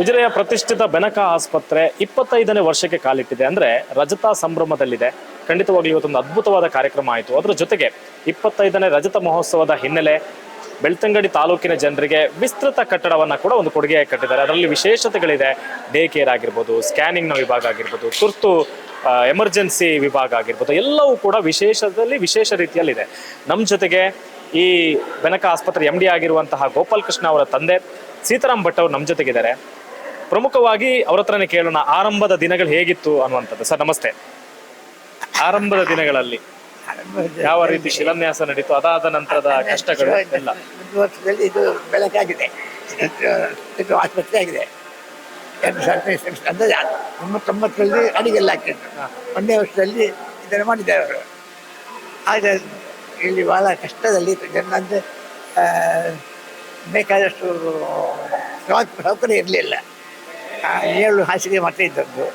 ಉಜಿರೆಯ ಪ್ರತಿಷ್ಠಿತ ಬೆನಕ ಆಸ್ಪತ್ರೆ ಇಪ್ಪತ್ತೈದನೇ ವರ್ಷಕ್ಕೆ ಕಾಲಿಟ್ಟಿದೆ. ಅಂದ್ರೆ ರಜತ ಸಂಭ್ರಮದಲ್ಲಿದೆ. ಖಂಡಿತವಾಗ್ಲೂ ಇವತ್ತೊಂದು ಅದ್ಭುತವಾದ ಕಾರ್ಯಕ್ರಮ ಆಯಿತು. ಅದರ ಜೊತೆಗೆ ಇಪ್ಪತ್ತೈದನೇ ರಜತ ಮಹೋತ್ಸವದ ಹಿನ್ನೆಲೆ ಬೆಳ್ತಂಗಡಿ ತಾಲೂಕಿನ ಜನರಿಗೆ ವಿಸ್ತೃತ ಕಟ್ಟಡವನ್ನ ಕೂಡ ಒಂದು ಕೊಡುಗೆಯಾಗಿ ಕಟ್ಟಿದ್ದಾರೆ. ಅದರಲ್ಲಿ ವಿಶೇಷತೆಗಳಿದೆ. ಡೇ ಕೇರ್ ಆಗಿರ್ಬೋದು, ಸ್ಕ್ಯಾನಿಂಗ್ನ ವಿಭಾಗ ಆಗಿರ್ಬೋದು, ತುರ್ತು ಎಮರ್ಜೆನ್ಸಿ ವಿಭಾಗ ಆಗಿರ್ಬೋದು, ಎಲ್ಲವೂ ಕೂಡ ವಿಶೇಷದಲ್ಲಿ ವಿಶೇಷ ರೀತಿಯಲ್ಲಿದೆ. ನಮ್ಮ ಜೊತೆಗೆ ಈ ಬೆನಕ ಆಸ್ಪತ್ರೆ ಎಂ ಡಿ ಆಗಿರುವಂತಹ ಗೋಪಾಲ್ ಕೃಷ್ಣ ಅವರ ತಂದೆ ಸೀತಾರಾಮ್ ಭಟ್ ಅವರು ನಮ್ಮ ಜೊತೆಗಿದ್ದಾರೆ. ಪ್ರಮುಖವಾಗಿ ಅವ್ರ ಹತ್ರನೇ ಕೇಳೋಣ ಆರಂಭದ ದಿನಗಳು ಹೇಗಿತ್ತು ಅನ್ನುವಂಥದ್ದು. ಸರ್ ನಮಸ್ತೆ. ಆರಂಭದ ದಿನಗಳಲ್ಲಿ ಯಾವ ರೀತಿ ಶಿಲಾನ್ಯಾಸ ನಡೀತು ಅದಾದ ನಂತರದ ಕಷ್ಟಗಳು ಎಲ್ಲ? ಒಂದು ವರ್ಷದಲ್ಲಿ ಇದು ಬೆಳಕಾಗಿದೆ. ಇದು ಆಸ್ಪತ್ರೆ ಆಗಿದೆ. ಎರಡು ಸಾವಿರದ ಅಂದರೆ ತೊಂಬತ್ತೊಂಬತ್ತರಲ್ಲಿ ಅಡಿಗೆಲ್ಲ ಹಾಕಿದ್ರು ಒಂದೇ ವರ್ಷದಲ್ಲಿ ಇದನ್ನು ಮಾಡಿದ್ದಾರೆ ಅವರು. ಆಗ ಇಲ್ಲಿ ಭಾಳ ಕಷ್ಟದಲ್ಲಿ ಜನ ಅಂದರೆ ಬೇಕಾದಷ್ಟು ಸೌ- ಸೌಕರ್ಯ ಇರಲಿಲ್ಲ. ಏಳು ಹಾಸಿಗೆ ಮತ್ತೆ ಇದ್ದದ್ದು.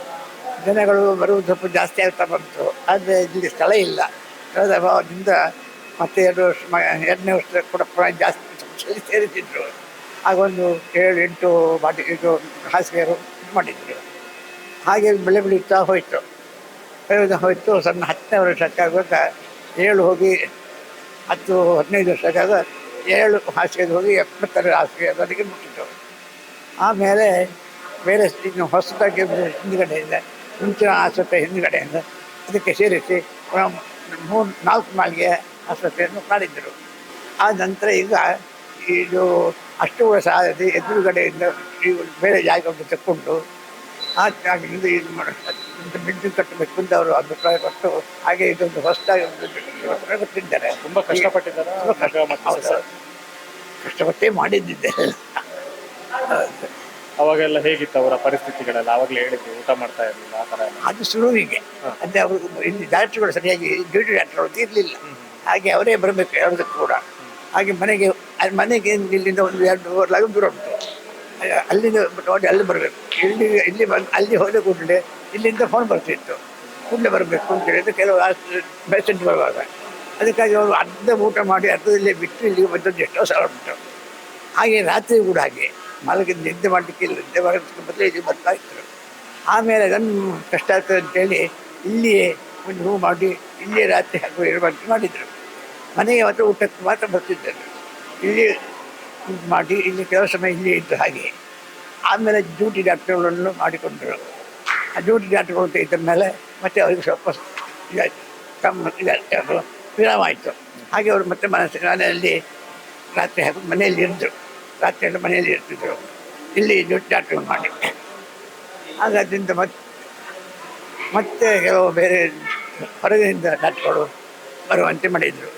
ಜನಗಳು ಬರುವುದು ಸ್ವಲ್ಪ ಜಾಸ್ತಿ ಆಗ್ತಾ ಬಂತು. ಆದರೆ ಇಲ್ಲಿ ಸ್ಥಳ ಇಲ್ಲ. ಸ್ಥಳದ ಅಭಾವದಿಂದ ಮತ್ತೆ ಎರಡು ವರ್ಷ ಎರಡನೇ ವರ್ಷ ಕೂಡ ಪುನಃ ಜಾಸ್ತಿ ಸೇರಿಸಿದ್ರು. ಆಗ ಒಂದು ಏಳು, ಎಂಟು ಬಾಟಿ, ಇದು ಇದು ಮಾಡಿದ್ರು. ಹಾಗೆ ಬೆಳೆ ಬೆಳೀತಾ ಹೋಯಿತು. ಬೆಳೆದ ಹೋಯಿತು. ಸಣ್ಣ ಹತ್ತನೇ ವರ್ಷಕ್ಕಾಗುವಾಗ ಏಳು ಹೋಗಿ, ಹತ್ತು, ಹದಿನೈದು ವರ್ಷಕ್ಕಾಗ ಏಳು ಹಾಸಿಗೆ ಹೋಗಿ ಎಪ್ಪತ್ತರ ಹಾಸಿಗೆ ಅದಕ್ಕೆ ಮುಟ್ಟಿತ್ತು ಆಮೇಲೆ ಬೇರೆ ಇನ್ನು ಹೊಸದಾಗಿ ಹಿಂದುಗಡೆಯಿಂದ ಮುಂಚಿನ ಆಸ್ಪತ್ರೆ ಹಿಂದುಗಡೆಯಿಂದ ಅದಕ್ಕೆ ಸೇರಿಸಿ ಮೂರು ನಾಲ್ಕು ಮಾಲಿಗೆ ಆಸ್ಪತ್ರೆಯನ್ನು ಮಾಡಿದ್ದರು. ಆ ನಂತರ ಈಗ ಇದು ಅಷ್ಟು ವರ್ಷ ಆದರೆ ಎದುರುಗಡೆಯಿಂದ ಬೇರೆ ಜಾಗವನ್ನು ತಕ್ಕೊಂಡು ಆ ಜಾಗದಿಂದ ಇದು ಮಾಡಿ ಬಿಲ್ಡಿಂಗ್ ಕಟ್ಟಬೇಕು ಅಂತ ಅವರು ಅಭಿಪ್ರಾಯ ಪಟ್ಟು ಹಾಗೆ ಇದೊಂದು ಹೊಸದಾಗಿ ಒಂದು ತುಂಬ ತುಂಬಾ ಕಷ್ಟಪಟ್ಟಿದ್ದಾರೆ. ಕಷ್ಟಪಟ್ಟೇ ಮಾಡಿದ್ದಿದ್ದೆ. ಅವಾಗೆಲ್ಲ ಹೇಗಿತ್ತು ಅವರ ಪರಿಸ್ಥಿತಿಗಳೆಲ್ಲ? ಅವಾಗಲೇ ಹೇಳಿದ್ರು ಊಟ ಮಾಡ್ತಾ ಇರಲಿಲ್ಲ ಆ ಥರ ಎಲ್ಲ. ಅದು ಶುರುವಿಗೆ ಅಂದರೆ ಅವರು ಇಲ್ಲಿ ಡಾಕ್ಟ್ರುಗಳು ಸರಿಯಾಗಿ ಡ್ಯೂಟಿ ಡಾಕ್ಟ್ರುಗಳು ಇರಲಿಲ್ಲ. ಹಾಗೆ ಅವರೇ ಬರಬೇಕು ಯಾವುದಕ್ಕೂ ಕೂಡ. ಹಾಗೆ ಮನೆಗೆ ಅಲ್ಲಿ ಮನೆಗೆ ಇಲ್ಲಿಂದ ಒಂದು ಎರಡು ಲಾಗ ದೂರ ಉಂಟು. ಅಲ್ಲ- ಅಲ್ಲಿಂದ ನೋಡಿ ಅಲ್ಲಿ ಬರಬೇಕು. ಇಲ್ಲಿ ಇಲ್ಲಿ ಬಂದು ಅಲ್ಲಿ ಹೋದ ಕೂಡಲೇ ಇಲ್ಲಿಂದ ಫೋನ್ ಬರ್ತಿತ್ತು. ಕೂಡಲೇ ಬರಬೇಕು ಅಂತ ಹೇಳಿದ್ರೆ ಕೆಲವು ಪೇಷಂಟ್ ಬರುವಾಗ ಅದಕ್ಕಾಗಿ ಅವರು ಅರ್ಧ ಊಟ ಮಾಡಿ ಅರ್ಧದಲ್ಲೇ ಬಿಟ್ಟು ಇಲ್ಲಿಗೆ ಬಂದದ್ದು ಎಷ್ಟೋ ಸಲ ಉಂಟು. ಹಾಗೆ ರಾತ್ರಿ ಕೂಡ ಹಾಗೆ. ಮಲಗಿ ನಿದ್ದೆ ಮಾಡಲಿಕ್ಕೆ ನಿದ್ದೆ ಮಾಡೋದಕ್ಕೆ ಬದಲೇ ಇಲ್ಲಿ ಬರ್ತಾ ಇದ್ದರು ಆಮೇಲೆ ಅದನ್ನು ಕಷ್ಟ ಆಗ್ತದೆ ಅಂತೇಳಿ ಇಲ್ಲಿಯೇ ಒಂದು ಹೂ ಮಾಡಿ, ಇಲ್ಲಿಯೇ ರಾತ್ರಿ ಹಾಕುವ ಇರುವಂತೆ ಮಾಡಿದರು. ಮನೆಗೆ ಮಾತ್ರ ಊಟಕ್ಕೆ ಮಾತ್ರ ಬರ್ತಿದ್ದರು. ಇಲ್ಲಿ ಇದು ಮಾಡಿ, ಇಲ್ಲಿ ಕೆಲವು ಸಮಯ ಇಲ್ಲಿ ಇದ್ದು ಹಾಗೆ. ಆಮೇಲೆ ಡ್ಯೂಟಿ ಡಾಕ್ಟರ್ಗಳನ್ನು ಮಾಡಿಕೊಂಡರು. ಆ ಡ್ಯೂಟಿ ಡಾಕ್ಟರ್ಗಳು ಇದ್ದ ಮೇಲೆ ಮತ್ತೆ ಅವರಿಗೆ ಸ್ವಲ್ಪ ಇದಾಯಿತು ತಮ್ಮ ಇದಾಯ್ತು ವಿರಾಮ ಆಯಿತು. ಹಾಗೆ ಅವರು ಮತ್ತೆ ಮನಸ್ಸಿನಲ್ಲಿ ರಾತ್ರಿ ಹಾಕಿ ಮನೆಯಲ್ಲಿ ಇದ್ದರು. ರಾತ್ರಿ ಎಲ್ಲ ಮನೆಯಲ್ಲಿ ಇರ್ತಿದ್ರು. ಇಲ್ಲಿ ದುಡ್ಡು ಡಾಕ್ಟರ್ ಮಾಡಿ ಆಗ ಅದರಿಂದ ಮತ್ತೆ ಮತ್ತೆ ಕೆಲವು ಬೇರೆ ಹೊರಗಿನಿಂದ ಡಾಕ್ಟರ್ಗಳು ಬರುವಂತೆ ಮಾಡಿದರು.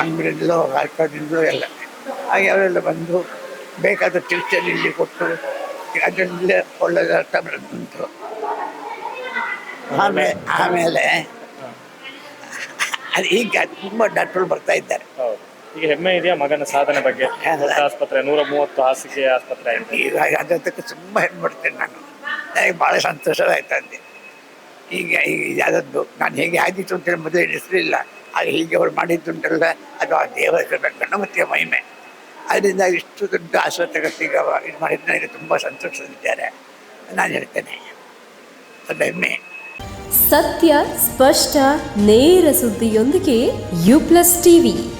ಅಂಗಡಿಯಿಂದಲೋ ಆಸ್ಪತ್ರೆಯಿಂದಲೋ ಎಲ್ಲ. ಹಾಗೆ ಅವರೆಲ್ಲ ಬಂದು ಬೇಕಾದ ಚಿಕಿತ್ಸೆ ಇಲ್ಲಿ ಕೊಟ್ಟು ಅದರಿಂದಲೇ ಒಳ್ಳೆಯ ಅರ್ಥ ಬಂತು ಆಮೇಲೆ ಆಮೇಲೆ ಅದು ಈಗ ತುಂಬ ಡಾಕ್ಟ್ರುಗಳು ಬರ್ತಾ ಇದ್ದಾರೆ. ಹೌದು. ಈಗ ಹೆಮ್ಮೆ ಇದೆಯಾ ಮಗನ ಸಾಧನೆ ಬಗ್ಗೆ? ದೊಡ್ಡ ಆಸ್ಪತ್ರೆ ನೂರ ಮೂವತ್ತು ಹಾಸಿಗೆ ಆಸ್ಪತ್ರೆ ಆಗಿದೆ ಅದಕ್ಕೆ ತುಂಬ ಹೆಮ್ಮೆ ಪಡ್ತೇನೆ ನಾನು. ನನಗೆ ಭಾಳ ಸಂತೋಷ ಆಯ್ತು ಅಂದೆ. ಈಗ ಈಗ ನಾನು ಹೇಗೆ ಆಗಿತ್ತು ಅಂತ ಮೊದಲು ಎಣಿಸಲಿಲ್ಲ ಆಗ ಹೀಗೆ ಅವ್ರು ಮಾಡಿದ್ದುಂಟಲ್ಲ ಅದು ಆ ದೇವರ ಗಣಮತಿಯ ಮಹಿಮೆ. ಅದರಿಂದ ಇಷ್ಟು ದೊಡ್ಡ ಆಸ್ಪತ್ರೆ ಈಗ ಇದು ಮಾಡಿದ್ದು ನನಗೆ ತುಂಬ ಸಂತೋಷದಿದ್ದಾರೆ ನಾನು ಹೇಳ್ತೇನೆ. ಅದು ಹೆಮ್ಮೆ. ಸತ್ಯ ಸ್ಪಷ್ಟ ನೇರ ಸುದ್ದಿಯೊಂದಿಗೆ ಯು ಪ್ಲಸ್ ಟಿವಿ.